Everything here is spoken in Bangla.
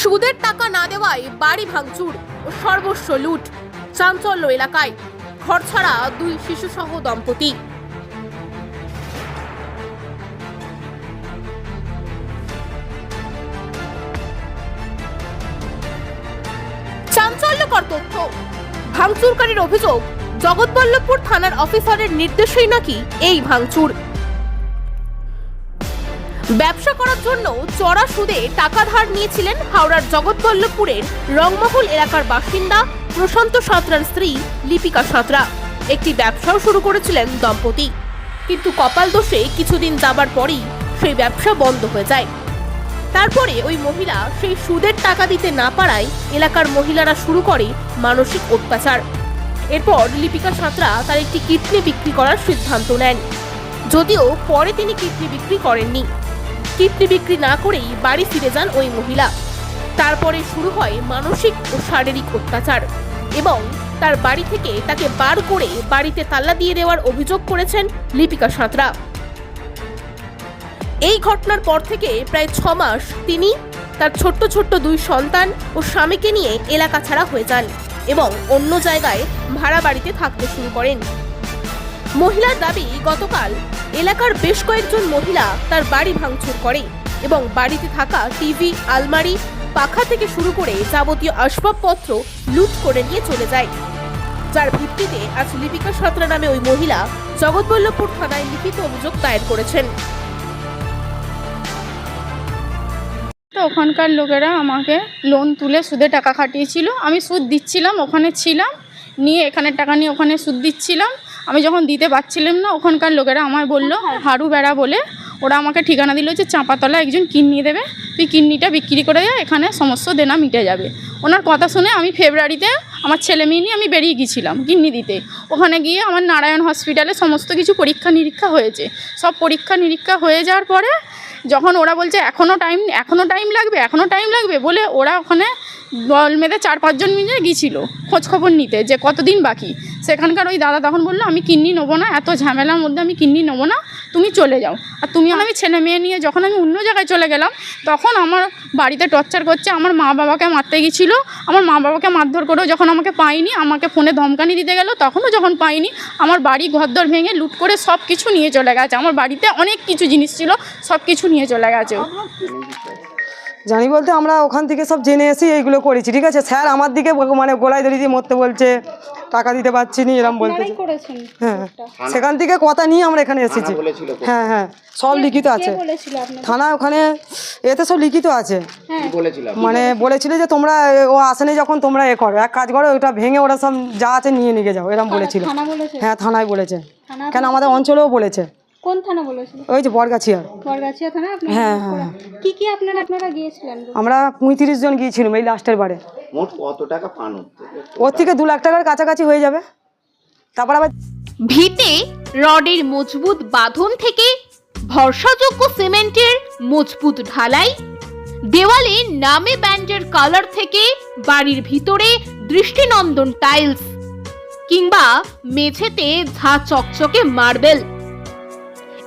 সুদের টাকা না দেওয়ায় বাড়ি ভাঙচুর ও সর্বস্ব লুট। চাঞ্চল্য এলাকায়। ঘর ছাড়া দুই শিশুসহ দম্পতি। চাঞ্চল্যকর তথ্য। ভাঙচুরকারীর অভিযোগ, জগৎবল্লভপুর থানার অফিসারের নির্দেশেই নাকি এই ভাঙচুর। ব্যবসা করার জন্য চড়া সুদে টাকা ধার নিয়েছিলেন হাওড়ার জগৎবল্লভপুরের রংমহল এলাকার বাসিন্দা প্রশান্ত সাঁতরার স্ত্রী লিপিকা সাঁতরা। একটি ব্যবসাও শুরু করেছিলেন দম্পতি। কিন্তু কপাল দোষে কিছুদিন যাবার পরেই সেই ব্যবসা বন্ধ হয়ে যায়। তারপরে ওই মহিলা সেই সুদের টাকা দিতে না পারায় এলাকার মহিলারা শুরু করে মানসিক অত্যাচার। এরপর লিপিকা সাঁতরা তার একটি কিডনি বিক্রি করার সিদ্ধান্ত নেন। যদিও পরে তিনি কিডনি বিক্রি করেননি। কিডনি বিক্রি না করেই বাড়ি ফিরে যান ওই মহিলা। তারপরে শুরু হয় মানসিক ও শারীরিক অত্যাচার এবং তার বাড়ি থেকে তাকে বার করে বাড়িতে তাল্লা দিয়ে দেওয়ার অভিযোগ করেছেন লিপিকা সাঁতরা। এই ঘটনার পর থেকে প্রায় ছ মাস তিনি তার ছোট্ট ছোট্ট দুই সন্তান ও স্বামীকে নিয়ে এলাকা ছাড়া হয়ে যান এবং অন্য জায়গায় ভাড়া বাড়িতে থাকতে শুরু করেন। মহিলার দাবি, গতকাল এলাকার বেশ কয়েকজন মহিলা তার বাড়ি ভাঙচুর করে এবং বাড়িতে থাকা টিভি, আলমারি, পাখা থেকে শুরু করে যাবতীয় আসবাবপত্র লুট করে নিয়ে চলে যায়। যার ভিত্তিতে আজ লিপিকা সাঁতরা নামে ওই মহিলা জগৎবল্লভপুর থানায় লিখিত অভিযোগ দায়ের করেছেন। তো ওখানকার লোকেরা আমাকে লোন তুলে সুদে টাকা খাটিয়েছিল। আমি সুদ দিচ্ছিলাম, ওখানে ছিলাম, নিয়ে এখানে টাকা নিয়ে ওখানে সুদ দিচ্ছিলাম। আমি যখন দিতে পারছিলাম না ওখানকার লোকেরা আমায় বলল হাড়ু বেড়া বলে। ওরা আমাকে ঠিকানা দিল যে চাঁপাতলা একজন কিডনি দেবে। তুই কিডনিটা বিক্রি করে দেয় এখানে সমস্ত দেনা মিটে যাবে। ওনার কথা শুনে আমি ফেব্রুয়ারিতে আমার ছেলে মেয়ে নিয়ে আমি বেরিয়ে গিয়েছিলাম কিডনি দিতে। ওখানে গিয়ে আমার নারায়ণ হসপিটালে সমস্ত কিছু পরীক্ষা নিরীক্ষা হয়েছে। সব পরীক্ষা নিরীক্ষা হয়ে যাওয়ার পরে যখন ওরা বলছে এখনও টাইম এখনও টাইম লাগবে এখনও টাইম লাগবে, বলে ওরা ওখানে দল মেয়েদের চার পাঁচজন মিলে গিয়েছিল খোঁজখবর নিতে, যে কতদিন বাকি। সেখানকার ওই দাদা তখন বলল, আমি কিডনি নেব না, এত ঝামেলার মধ্যে আমি কিডনি নেব না তুমি চলে যাও। আর তুমি আমি ছেলে মেয়ে নিয়ে যখন আমি অন্য জায়গায় চলে গেলাম তখন আমার বাড়িতে টর্চার করছে আমার মা বাবাকে মারতে গেছিল। আমার মা বাবাকে মারধর করেও যখন আমাকে পাইনি আমাকে ফোনে ধমকানি দিতে গেল তখনও যখন পাইনি আমার বাড়ি ঘরদর ভেঙে লুট করে সব কিছু নিয়ে চলে গেছে। আমার বাড়িতে অনেক কিছু জিনিস ছিল সব কিছু নিয়ে চলে গেছে জানি বলতে আমরা ওখান থেকে সব জেনে এসে এইগুলো করেছি ঠিক আছে? স্যার আমার দিকে মানে গোলায় দড়ি দিয়ে মরতে বলছে। টাকা দিতে পারছি নি এরকম বলতে হ্যাঁ সেখান থেকে কথা নিয়ে আমরা এখানে এসেছি। হ্যাঁ হ্যাঁ সব লিখিত আছে। থানা ওখানে এতে সব লিখিত আছে। মানে বলেছিল যে তোমরা ও আসেনি যখন তোমরা এ করো। এক কাজ করো ওটা ভেঙে ওরা সব যা আছে নিয়ে নিয়ে যাও এরকম বলেছিল। হ্যাঁ থানায় বলেছে। কেন আমাদের অঞ্চলেও বলেছে। কোন থানা বলেছিল? ওই যে বরগাছিয়ার বরগাছিয়া থানা? আপনারা হ্যাঁ হ্যাঁ। কি কি আপনারা আপনারা গিয়েছিলেন? আমরা পঁয়ত্রিশ জন গিয়েছিলাম এই লাস্টের বারে। মোট কত টাকা পান হচ্ছে ওর থেকে দু লাখ টাকার কাছাকাছি হয়ে যাবে। তারপর আবার ভিতে রডের মজবুত বাঁধন থেকে ভরসাযোগ্য সিমেন্টের মজবুত ঢালাই দেওয়ালে নামে ব্যান্ডের কালার থেকে বাড়ির ভিতরে দৃষ্টিনন্দন টাইলস কিংবা মেঝেতে ঝা চকচকে মার্বেল